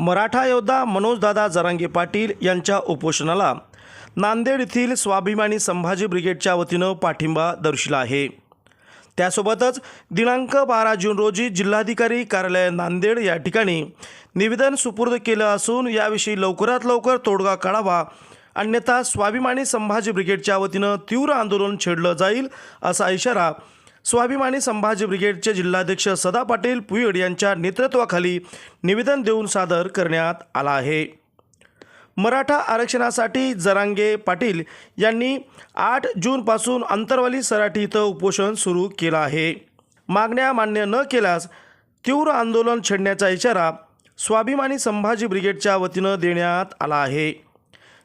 मराठा योद्धा मनोजदादा जरांगे पाटील यांच्या उपोषणाला नांदेड येथील स्वाभिमानी संभाजी ब्रिगेडच्या वतीनं पाठिंबा दर्शिला आहे. त्यासोबतच दिनांक बारा जून रोजी जिल्हाधिकारी कार्यालय नांदेड या ठिकाणी निवेदन सुपूर्द केलं असून याविषयी लवकरात लवकर तोडगा काढावा अन्यथा स्वाभिमानी संभाजी ब्रिगेडच्या वतीनं तीव्र आंदोलन छेडलं जाईल असा इशारा स्वाभिमानी संभाजी ब्रिगेडचे जिल्हाध्यक्ष सदा पाटील पुयड यांच्या नेतृत्वाखाली निवेदन देऊन सादर करण्यात आला आहे. मराठा आरक्षणासाठी जरांगे पाटील यांनी आठ जूनपासून अंतरवाली सराठी इथं उपोषण सुरू केलं आहे. मागण्या मान्य न केल्यास तीव्र आंदोलन छेडण्याचा इशारा स्वाभिमानी संभाजी ब्रिगेडच्या वतीनं देण्यात आला आहे.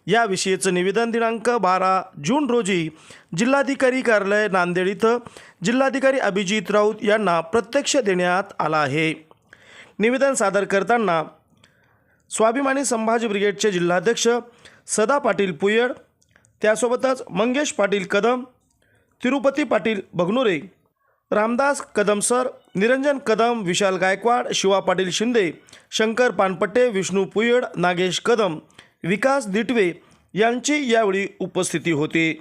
याविषयीचं निवेदन दिनांक बारा जून रोजी जिल्हाधिकारी कार्यालय नांदेड इथं जिल्हाधिकारी अभिजित राऊत यांना प्रत्यक्ष देण्यात आला आहे. निवेदन सादर करताना स्वाभिमानी संभाजी ब्रिगेडचे जिल्हाध्यक्ष सदा पाटील पुयड त्यासोबतच मंगेश पाटील कदम तिरुपती पाटील भगनुरे रामदास कदम सर निरंजन कदम विशाल गायकवाड शिवा पाटील शिंदे शंकर पानपट्टे विष्णू पुयड नागेश कदम विकास दिटवे यांची यावेळी उपस्थिती होती.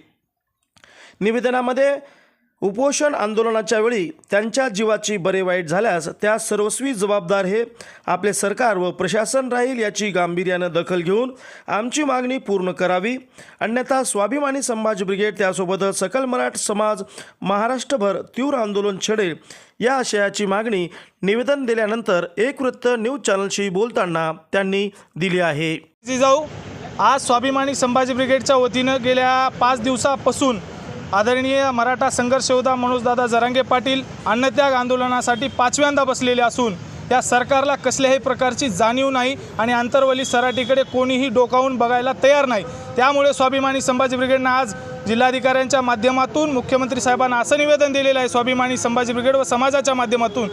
निवेदनामध्ये उपोषण आंदोलनाच्या वेळी त्यांच्या जीवाची बरे वाईट झाल्यास त्या सर्वस्वी जबाबदार हे आपले सरकार व प्रशासन राहील याची गांभीर्यानं दखल घेऊन आमची मागणी पूर्ण करावी. अन्यथा स्वाभिमानी संभाजी ब्रिगेड त्यासोबतच सकल मराठ समाज महाराष्ट्रभर तीव्र आंदोलन छेडेल या आशयाची मागणी निवेदन दिल्यानंतर एक वृत्त न्यूज चॅनलशी बोलताना त्यांनी दिली आहे. जिजाऊ आज स्वाभिमानी संभाजी ब्रिगेडच्या वतीनं गेल्या पाच दिवसापासून आदरणीय मराठा संघर्ष योद्धा मनोजदादा जरांगे पाटील अन्नत्याग आंदोलनासाठी पाचव्यांदा बसलेले असून या सरकारला कसल्याही प्रकारची जाणीव नाही आणि आंतरवली सराटीकडे कोणीही डोकावून बघायला तयार नाही. त्यामुळे स्वाभिमानी संभाजी ब्रिगेडनं आज जिल्हाधिकाऱ्यांच्या माध्यमातून मुख्यमंत्री साहेबांना असं निवेदन दिलेलं आहे स्वाभिमानी संभाजी ब्रिगेड व समाजाच्या माध्यमातून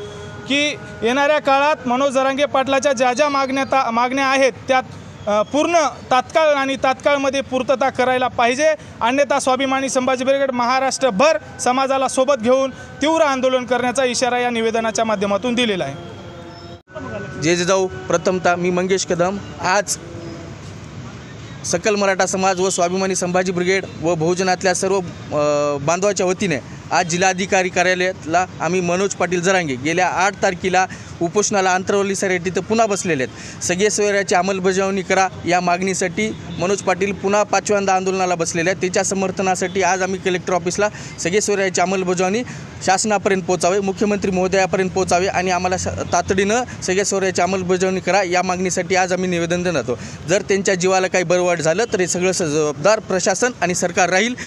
की येणाऱ्या काळात मनोज जरांगे पाटलाच्या ज्या ज्या मागण्या ता मागण्या आहेत त्यात पूर्ण तात्काळ आणि तात्काळमध्ये पूर्तता करायला पाहिजे. अन्यथा स्वाभिमानी संभाजी ब्रिगेड महाराष्ट्रभर समाजाला सोबत घेऊन तीव्र आंदोलन करण्याचा इशारा या निवेदनाच्या माध्यमातून दिलेला आहे. जे जे जाऊ. प्रथमतः मी मंगेश कदम. आज सकल मराठा समाज व स्वाभिमानी संभाजी ब्रिगेड व बहुजनातल्या सर्व बांधवाच्या वतीने आज जिल्हाधिकारी कार्यालयातला आम्ही मनोज पाटील जरांगे गेल्या आठ तारखेला उपोषणाला आंतरवली तिथं पुन्हा बसलेले आहेत. सगळे सोयऱ्याची अंमलबजावणी करा. या मागणीसाठी मनोज पाटील पुन्हा पाचव्यांदा आंदोलनाला बसलेले आहेत. त्याच्या समर्थनासाठी आज आम्ही कलेक्टर ऑफिसला सगळे सोयऱ्याची अंमलबजावणी शासनापर्यंत पोचावे मुख्यमंत्री महोदयापर्यंत पोचावे आणि आम्हाला तातडीनं सगळ्या सोयऱ्याची अंमलबजावणी करा. या मागणीसाठी आज आम्ही निवेदन देणार आहोत. जर त्यांच्या जीवाला काही बरवाट झालं तर हे सगळं जबाबदार प्रशासन आणि सरकार राहील.